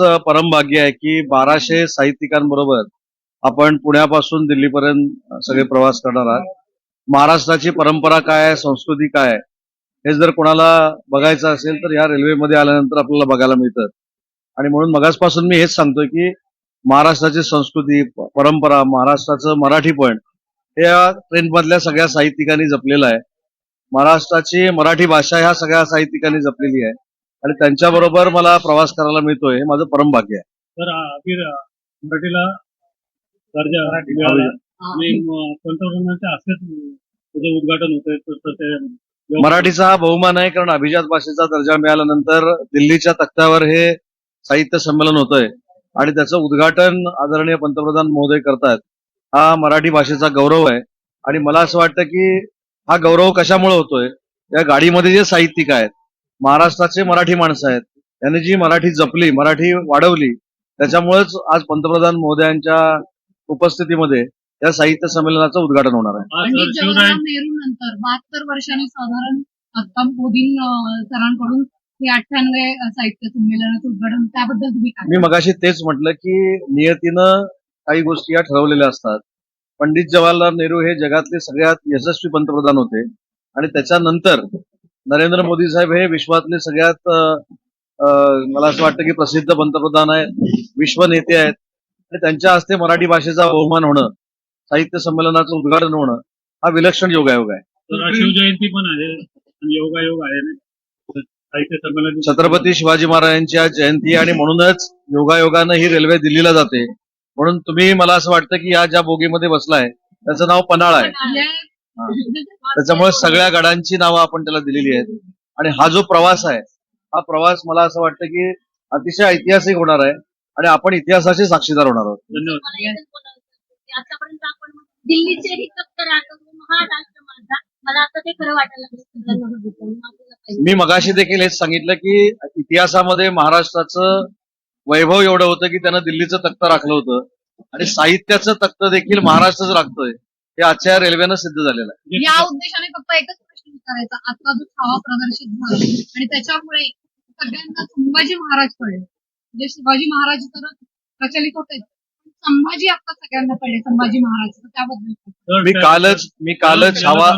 परमभाग्य आहे की बाराशे साहित्यिकांबरोबर आपण पुण्यापासून दिल्लीपर्यंत सगळे प्रवास करणार आहात. महाराष्ट्राची परंपरा काय आहे? संस्कृती काय आहे? हे जर कोणाला बघायचं असेल तर या रेल्वेमध्ये आल्यानंतर आपल्याला बघायला मिळतं. आणि म्हणून मगासपासून मी हेच सांगतोय की महाराष्ट्राची संस्कृती परंपरा महाराष्ट्राचं मराठीपण हे या ट्रेनमधल्या सगळ्या साहित्यिकांनी जपलेलं आहे. महाराष्ट्राची मराठी भाषा ह्या सगळ्या साहित्यिकांनी जपलेली आहे. आणि त्यांच्याबरोबर मला प्रवास करायला मिळतोय. हे माझं परम भाग्य आहे. तर अखेर मराठीला दर्जा मिळाला. आणि पंतप्रधानांच्या हस्तेच त्याचं उद्घाटन होतंय. मराठीचा हा बहुमान आहे कारण अभिजात भाषेचा दर्जा मिळाल्यानंतर दिल्लीच्या तख्त्यावर हे साहित्य संमेलन होतंय. आणि त्याचं उद्घाटन आदरणीय पंतप्रधान महोदय करतात हा मराठी भाषेचा गौरव आहे. आणि मला असं वाटतं की हा गौरव कशामुळे होतोय? या गाडीमध्ये जे साहित्यिक आहेत महाराष्ट्राचे मराठी माणसं आहेत. त्यांनी जी मराठी जपली मराठी वाढवली त्याच्यामुळेच आज पंतप्रधान महोदयांच्या उपस्थितीमध्ये या साहित्य संमेलनाचं उद्घाटन होणार आहे. आज पंडित शिवराय जवाहरलाल नेहरू नंतर बहात्तर वर्षांनी साधारण आता मोदी सरांकडून हे अठ्ठ्याण्णवे साहित्य संमेलनाचं उद्घाटन त्याबद्दल तुम्ही काय? मी मगाशी तेच म्हटलं की नियतीनं काही गोष्टी या ठरवलेल्या असतात. पंडित जवाहरलाल नेहरू हे जगातले सगळ्यात यशस्वी पंतप्रधान होते. आणि त्याच्यानंतर नरेंद्र मोदी साहेब हे विश्वातले सगळ्यात मला असं वाटतं की प्रसिद्ध पंतप्रधान आहेत विश्व नेते आहेत. आणि त्यांच्या हस्ते मराठी भाषेचा बहुमान होणं साहित्य संमेलनाचं उद्घाटन होणं हा विलक्षण योगायोग आहे. शिवजयंती पण आहे आणि योगायोग आहे ना? साहित्य संमेलन छत्रपती शिवाजी महाराजांची आज जयंती आणि म्हणूनच योगायोगानं ही रेल्वे दिल्लीला जाते. म्हणून तुम्ही मला असं वाटतं की या ज्या बोगीमध्ये बसलाय त्याचं नाव पन्हाळ आहे. त्याच्यामुळे सगळ्या गडांची नावं आपण त्याला दिलेली आहेत. आणि हा जो प्रवास आहे हा प्रवास मला असं वाटतं की अतिशय ऐतिहासिक होणार आहे आणि आपण इतिहासाचे साक्षीदार होणार आहोत. धन्यवाद. दिल्लीचे ही महाराष्ट्र माझा. मला आता ते खरं वाटायला पाहिजे. मी मगाशी देखील हेच सांगितलं की इतिहासामध्ये महाराष्ट्राचं वैभव एवढं होतं की त्यानं दिल्लीचं तख्त राखलं होतं. आणि साहित्याचं तख्त देखील महाराष्ट्रच राखतोय. हे आजच्या रेल्वेनं सिद्ध झालेलं आहे. या उद्देशाने फक्त एकच प्रश्न विचारायचा. आजचा जो छावा प्रदर्शित झाला आणि त्याच्यामुळे सगळ्यांना संभाजी महाराज कळले म्हणजे शिवाजी महाराज तर प्रचलित होते. संभाजी आता सगळ्यांना कळले संभाजी महाराज. तर त्याबद्दल काय? मी कालच मी कालच छावा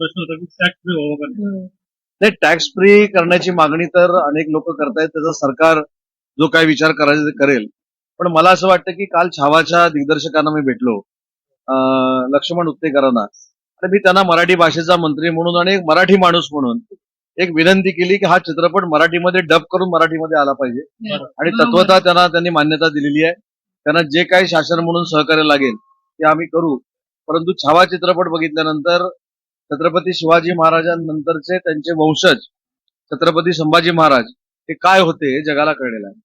प्रश्न होता की टॅक्स फ्री व्हावं का नाही? नाही टॅक्स फ्री करण्याची मागणी तर अनेक लोक करतायत. त्याचा सरकार जो काही विचार करायचा ते करेल. पण मला असं वाटतं की काल छावाच्या दिग्दर्शकांना मी भेटलो. लक्ष्मण उत्तेकरांना. आणि मी त्यांना मराठी भाषेचा मंत्री म्हणून आणि एक मराठी माणूस म्हणून एक विनंती केली की हा चित्रपट मराठीमध्ये डब करून मराठीमध्ये आला पाहिजे. आणि तत्वतः त्यांना त्यांनी मान्यता दिलेली आहे. त्यांना जे काही शासन म्हणून सहकार्य लागेल ते आम्ही करू. परंतु छावा चित्रपट बघितल्यानंतर छत्रपती शिवाजी महाराजांनंतरचे त्यांचे वंशज छत्रपती संभाजी महाराज हे काय होते हे जगाला कळलेलं आहे.